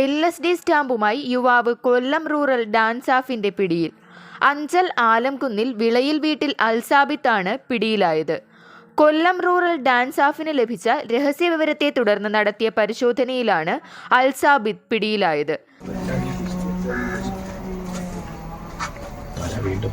L S D സ്റ്റാമ്പുമായി യുവാവ് കൊല്ലം rural dance ആഫിന്റെ പിടിയിൽ. അഞ്ചൽ ആലംകുന്നിൽ വിളയിൽ വീട്ടിൽ അൽസാബിത്താണ് പിടിയിലായത്. കൊല്ലം റൂറൽ ഡാൻസ് ആഫിന് ലഭിച്ച രഹസ്യ വിവരത്തെ തുടർന്ന് നടത്തിയ പരിശോധനയിലാണ് അൽസാബിത് പിടിയിലായത്. വീണ്ടും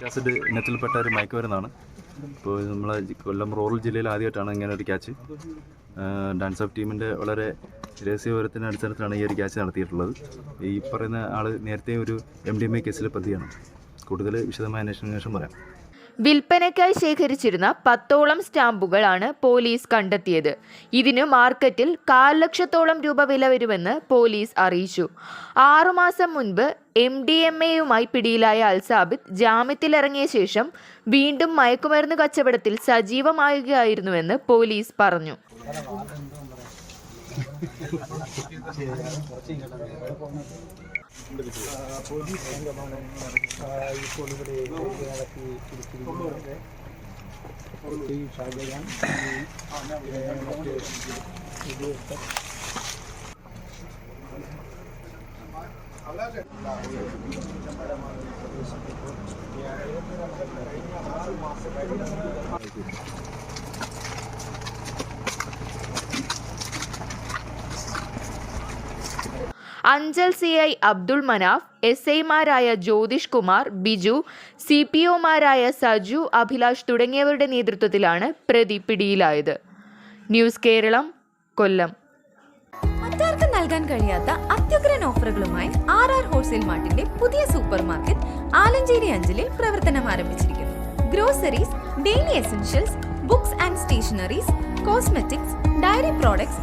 കാസറ്റ് ഇനത്തിൽപ്പെട്ട ഒരു മയക്കുമരുന്നാണ് ഇപ്പോൾ നമ്മളെ കൊല്ലം റൂറൽ ജില്ലയിൽ ആദ്യമായിട്ടാണ് ഇങ്ങനെ ഒരു ക്യാച്ച്. ഡാൻസ് ഓഫ് ടീമിന്റെ വളരെ രഹസ്യവിവരത്തിന്റെ അടിസ്ഥാനത്തിലാണ് ഈ ഒരു ക്യാച്ച് നടത്തിയിട്ടുള്ളത്. ഈ പറയുന്ന ആൾ നേരത്തെ ഒരു എം ഡി എം എ കേസിലെ പ്രതിയാണ്. കൂടുതൽ വിശദമായ അന്വേഷണം ശേഷം പറയാം. വിൽപ്പനയ്ക്കായി ശേഖരിച്ചിരുന്ന പത്തോളം സ്റ്റാമ്പുകളാണ് പോലീസ് കണ്ടെത്തിയത്. ഇതിന് മാർക്കറ്റിൽ കാൽ ലക്ഷത്തോളം രൂപ വില വരുമെന്ന് പോലീസ് അറിയിച്ചു. ആറുമാസം മുൻപ് എം ഡി എം എയുമായി പിടിയിലായ അൽസാബിദ് ജാമ്യത്തിലിറങ്ങിയ ശേഷം വീണ്ടും മയക്കുമരുന്ന് കച്ചവടത്തിൽ സജീവമാകുകയായിരുന്നുവെന്ന് പോലീസ് പറഞ്ഞു. പൊതു സംഗമമാണ് ഇപ്പോൾ ഇവിടെ ഇടക്കി പിടിച്ചിരിക്കുന്നത് ഈ ഷാജഹാൻ ഉദ്യോഗസ്ഥർ ആറ് മാസം കഴിഞ്ഞ Anchal C I Abdul Manaf S ഐമാരായ ജ്യോതിഷ് കുമാർ ബിജു സി പി ഒമാരായ സജു അഭിലാഷ് തുടങ്ങിയവരുടെ നേതൃത്വത്തിലാണ് പ്രതി പിടിയിലായത്. ന്യൂസ് കേരളം കൊല്ലം. മറ്റാർക്കും നൽകാൻ കഴിയാത്ത അത്യുഗ്രൻ ഓഫറുകളുമായി ആർ ആർ ഹോൾസെയിൽ മാർട്ടിന്റെ പുതിയ സൂപ്പർ മാർക്കറ്റ് ആലഞ്ചേരി അഞ്ചലിൽ പ്രവർത്തനം ആരംഭിച്ചിരിക്കുന്നു. Groceries daily essentials books and stationeries cosmetics dairy products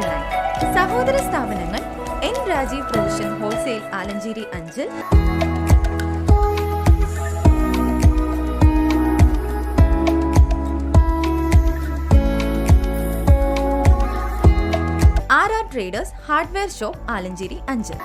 nine സഹോദര സ്ഥാപനങ്ങൾ N Rajeev provision wholesale Alanchery അഞ്ച്. R R traders hardware shop Alanchery Anchal